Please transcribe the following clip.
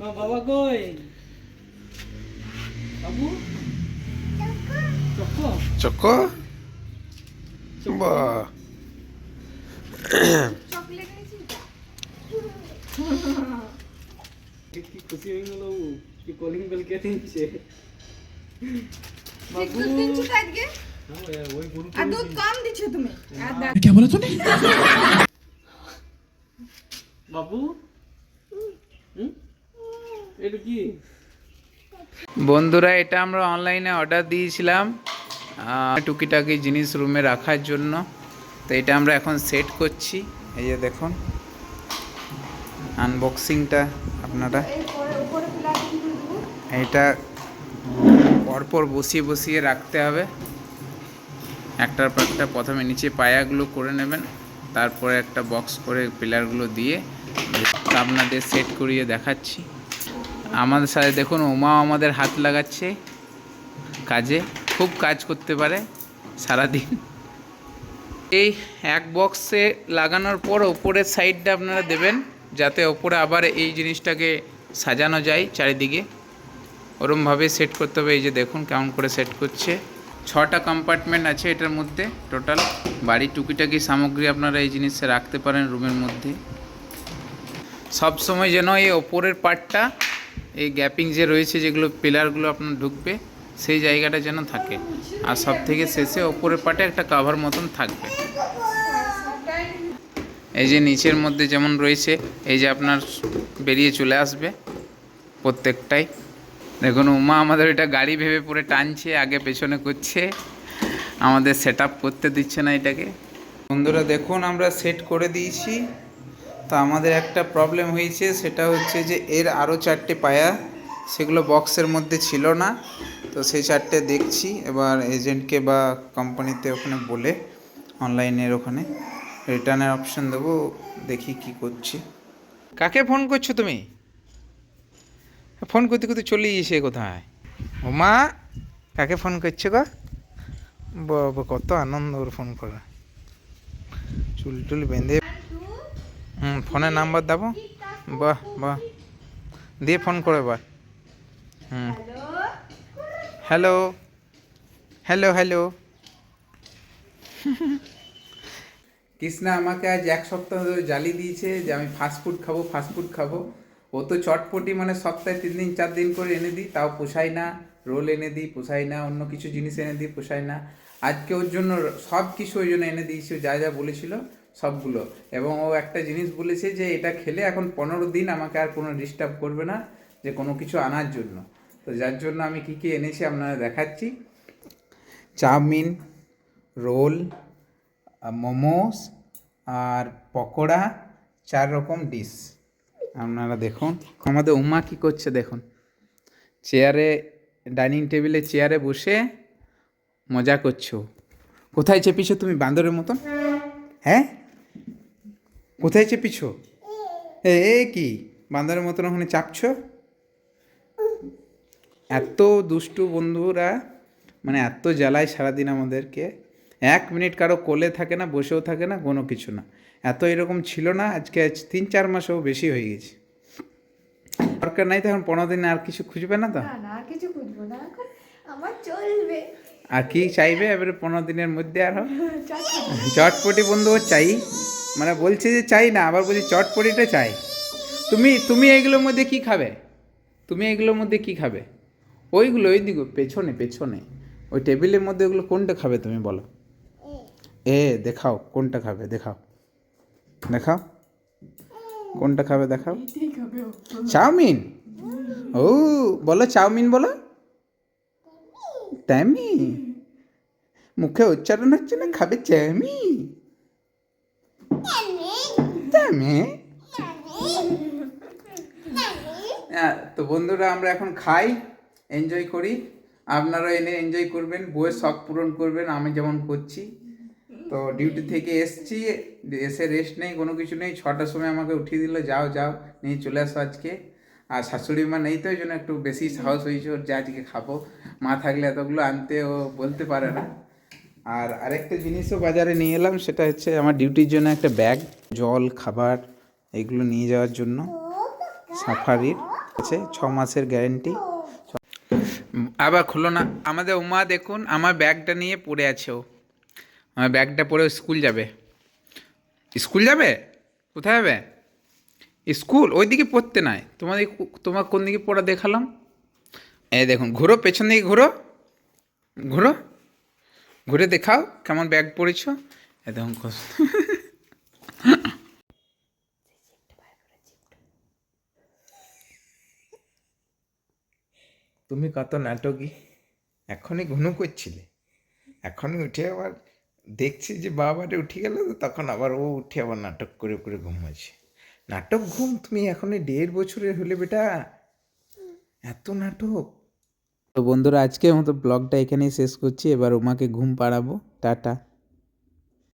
মা বাবা কই? বাবু? চক্ক? চক্ক? বা কি কি খুশি হয়ে গেল। কি কলিং বেল কে দিচ্ছে? আজকে? হ্যাঁ, আর দুধ কম তুমি। বাবু? হুম? বন্ধুরা, এটা আমরা অনলাইনে অর্ডার দিয়েছিলাম টুকিটাকি জিনিস রুমে রাখার জন্য। তো এটা আমরা এখন সেট করছি। এই যে দেখুন আনবক্সিংটা আপনারা। এটা পরপর বসিয়ে বসিয়ে রাখতে হবে। একটার পর একটা প্রথমে নিচে পায়াগুলো করে নেবেন, তারপরে একটা বক্স করে পিলারগুলো দিয়ে আপনাদের সেট করিয়ে দেখাচ্ছি। আমাদের সাথে দেখুন, উমাও আমাদের হাত লাগাচ্ছে কাজে, খুব কাজ করতে পারে সারাদিন। এই এক বক্সে লাগানোর পর ওপরের সাইডটা আপনারা দেবেন, যাতে ওপরে আবার এই জিনিসটাকে সাজানো যায় চারিদিকে। ওরমভাবে সেট করতে হবে, এই যে দেখুন কেমন করে সেট করছে। ছটা কম্পার্টমেন্ট আছে এটার মধ্যে টোটাল বাড়ির টুকিটাকি সামগ্রী আপনারা এই জিনিসে রাখতে পারেন রুমের মধ্যে। সবসময় যেন এই ওপরের পার্টটা এই গ্যাপিং যে রয়েছে, যেগুলো পিলারগুলো আপনার ঢুকবে, সেই জায়গাটা যেন থাকে। আর সব থেকে শেষে ওপরের পাটে একটা কাভার মতন থাকবে। এই যে নিচের মধ্যে যেমন রয়েছে, এই যে আপনার বেরিয়ে চলে আসবে প্রত্যেকটাই। দেখুন, উমা আমাদের এটা গাড়ি ভেবে পুরো টানছে, আগে পেছনে করছে, আমাদের সেট করতে দিচ্ছে না এটাকে। বন্ধুরা, দেখুন, আমরা সেট করে দিয়েছি। তো আমাদের একটা প্রবলেম হয়েছে, সেটা হচ্ছে যে এর আরও চারটে পায়া সেগুলো বক্সের মধ্যে ছিল না। তো সেই চারটে দেখছি, এবার এজেন্টকে বা কোম্পানিতে ওখানে বলে অনলাইনের ওখানে। রিটার্নের অপশন দেবো, দেখি কি করছি। কাকে ফোন করছ তুমি? ফোন করতে করতে চলে গিয়েছে কোথায়? ও মা কাকে ফোন করছ গো? কত আনন্দ ওর ফোন করা। চুল টুল বেঁধে হুম, ফোনের নাম্বার দেবো? বাহ বাহ। দিয়ে ফোন করে এবার হুম। হ্যালো? Hello hello? কৃষ্ণা আমাকে আজ এক সপ্তাহ ধরে জ্বালিয়ে দিয়েছে যে আমি ফাস্টফুড খাব ফাস্টফুড খাব। ও তো চটপটি মানে সপ্তাহে তিন দিন, চার দিন করে এনে দিই, তাও পোষায় না। রোল এনে দিই, পোষায় না। অন্য কিছু জিনিস এনে দিই, পোষায় না। আজকে ওর জন্য সব কিছু ওই জন্য এনে দিয়েছি, যা যা বলেছিল। সবগুলো। এবং ও একটা জিনিস বলেছে যে এটা খেলে এখন পনেরো দিন আমাকে আর কোনো ডিস্টার্ব করবে না, যে কোনো কিছু আনার জন্য। তো যার জন্য আমি কী কী এনেছি আপনারা দেখাচ্ছি। চাউমিন, রোল মোমোস আর পকোড়া, চার রকম ডিশ আপনারা দেখুন। আমাদের উমা কি করছে দেখুন। চেয়ারে ডাইনিং টেবিলে চেয়ারে বসে মজা করছ। কোথায় চেপিছো তুমি বান্দরের মতন? হ্যাঁ? কোথায় চেপিছো? এ এ কি? বান্দরের মতন ওখানে চাপছো? এত দুষ্টু বন্ধুরা মানে এত জ্বালায় সারাদিন আমাদেরকে। এক মিনিট কারও কোলে থাকে না বসেও থাকে না কোনো কিছু না। এত এরকম ছিল না আজকে আজ তিন চার মাসেও বেশি হয়ে গেছে। দরকার নাই তখন পনেরো দিনে আর কিছু খুঁজবে না তো? আর কিছু খুঁজবো না আমার চলবে। আর কি চাইবে? এবারে পনেরো দিনের মধ্যে আরও চটপটি। বন্ধু ও চাই। মানে বলছে যে চাই না আবার বলছে চটপটিটা চাই। তুমি তুমি এইগুলোর মধ্যে কি খাবে? তুমি এগুলোর মধ্যে কি খাবে? ওইগুলো ওই দিকে পেছনে পেছনে। ওই টেবিলের মধ্যে ওগুলো কোনটা খাবে তুমি বলো? এ দেখাও কোনটা খাবে দেখাও। দেখাও। কোনটা খাবে দেখাও। চাউমিন? ও বলো চাউমিন বলো। ট্যামি? মুখে উচ্চারণ হচ্ছে না খাবে চ্যামি ট্যামি হ্যাঁ, তো বন্ধুরা আমরা এখন খাই এনজয় করি। আপনারা এনে এনজয় করবেন বইয়ের শখ পূরণ করবেন আমি যেমন করছি। তো ডিউটি থেকে এসছি এসে রেস্ট নেই কোনো কিছু নেই। ছটার সময় আমাকে উঠিয়ে দিল যাও যাও নিয়ে চলে আসো আজকে। আর শাশুড়ি মা নেই তো ওই জন্য একটু বেশি সাহস হয়েছে ওর যে আজকে খাব। মা থাকলে এতগুলো আনতে ও বলতে পারে না। আর আরেকটা জিনিসও বাজারে নিয়ে এলাম, সেটা হচ্ছে আমার ডিউটির জন্য একটা ব্যাগ, জল, খাবার, এগুলো নিয়ে যাওয়ার জন্য। সাফারির, আছে, ছ মাসের গ্যারেন্টি। আবার খোলো না, আমাদের উমা দেখুন, আমার ব্যাগটা নিয়ে পড়ে আছে ও। আমার ব্যাগটা পরে স্কুল যাবে। স্কুল যাবে? কোথায় যাবে? স্কুল? ওই দিকে পড়তে নাই। তোমাদের তোমার কোন দিকে পড়া দেখালাম? এই দেখুন, ঘুরো, পেছন দিকে ঘুরো। ঘুরো। ঘুরে দেখাও কেমন ব্যাগ পরেছ এই দেখুন তুমি কত নাটকই এখনই ঘুনু করছিলে। এখনই উঠে আবার দেখছি যে বাবারে উঠে গেল তখন আবার ও উঠে আবার নাটক করে করে ঘুমাচ্ছে। নাটক ঘুম তুমি এখনই দেড় বছরের হলে বেটা। এত নাটক। তো বন্ধুরা আজকে মতো ব্লগটা এখানেই শেষ করছি। এবার উমাকে ঘুম পাড়াবো। টাটা।